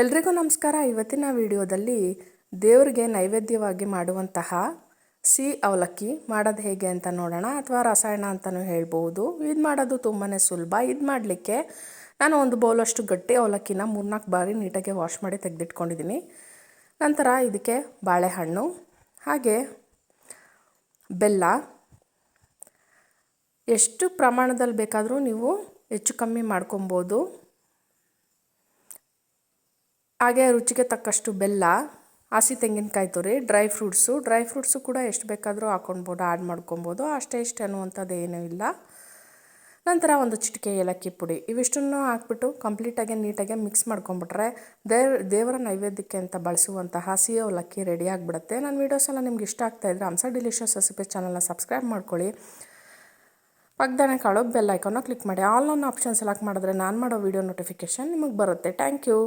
ಎಲ್ರಿಗೂ ನಮಸ್ಕಾರ. ಇವತ್ತಿನ ವಿಡಿಯೋದಲ್ಲಿ ದೇವರಿಗೆ ನೈವೇದ್ಯವಾಗಿ ಮಾಡುವಂತಹ ಸಿಹಿ ಅವಲಕ್ಕಿ ಮಾಡೋದು ಹೇಗೆ ಅಂತ ನೋಡೋಣ ಅಥವಾ ರಸಾಯನ ಅಂತಲೂ ಹೇಳ್ಬೋದು. ಇದು ಮಾಡೋದು ತುಂಬಾ ಸುಲಭ. ಇದು ಮಾಡಲಿಕ್ಕೆ ನಾನು ಒಂದು ಬೌಲಷ್ಟು ಗಟ್ಟಿ ಅವಲಕ್ಕಿನ ಮೂರ್ನಾಲ್ಕು ಬಾರಿ ನೀಟಾಗಿ ವಾಶ್ ಮಾಡಿ ತೆಗೆದಿಟ್ಕೊಂಡಿದ್ದೀನಿ. ನಂತರ ಇದಕ್ಕೆ ಬಾಳೆಹಣ್ಣು, ಹಾಗೆ ಬೆಲ್ಲ. ಎಷ್ಟು ಪ್ರಮಾಣದಲ್ಲಿ ಬೇಕಾದರೂ ನೀವು ಹೆಚ್ಚು ಕಮ್ಮಿ ಮಾಡ್ಕೊಬೋದು. ಹಾಗೆ ರುಚಿಗೆ ತಕ್ಕಷ್ಟು ಬೆಲ್ಲ, ಹಸಿ ತೆಂಗಿನಕಾಯಿ ತುರಿ ಡ್ರೈ ಫ್ರೂಟ್ಸು ಡ್ರೈ ಫ್ರೂಟ್ಸು ಕೂಡ ಎಷ್ಟು ಬೇಕಾದರೂ ಹಾಕ್ಕೊಳ್ಬೋದು ಆ್ಯಡ್ ಮಾಡ್ಕೊಬೋದು, ಅಷ್ಟೇ ಇಷ್ಟು ಅನ್ನುವಂಥದ್ದು ಏನೂ ಇಲ್ಲ. ನಂತರ ಒಂದು ಚಿಟಿಕೆ ಏಲಕ್ಕಿ ಪುಡಿ. ಇವಿಷ್ಟನ್ನು ಹಾಕ್ಬಿಟ್ಟು ಕಂಪ್ಲೀಟಾಗಿ ನೀಟಾಗಿ ಮಿಕ್ಸ್ ಮಾಡ್ಕೊಂಬಿಟ್ರೆ ದೇವ್, ದೇವರ ನೈವೇದ್ಯಕ್ಕೆ ಅಂತ ಬಳಸುವಂತಹ ಹಸಿ ಅವಲಕ್ಕಿ ರೆಡಿ ಆಗಿಬಿಡುತ್ತೆ. ನನ್ನ ವೀಡಿಯೋಸ್ ಎಲ್ಲ ನಿಮ್ಗೆ ಇಷ್ಟ ಆಗ್ತಾಯಿದ್ರೆ ಹಂಸ ಡಿಲಿಷಿಯಸ್ ರೆಸಿಪಿ ಚಾನಲ್ನ ಸಬ್ಸ್ಕ್ರೈಬ್ ಮಾಡ್ಕೊಳ್ಳಿ. ಪಕ್ಕದಾನೆ ಕಾಳು ಬೆಲ್ ಐಕಾನ ಕ್ಲಿಕ್ ಮಾಡಿ. ಆಲ್ ಆನ್ ಆಪ್ಷನ್ ಸೆಲೆಕ್ಟ್ ಮಾಡಿದ್ರೆ ನಾನು ಮಾಡೋ ವೀಡಿಯೋ ನೋಟಿಫಿಕೇಷನ್ ನಿಮಗೆ ಬರುತ್ತೆ. Thank you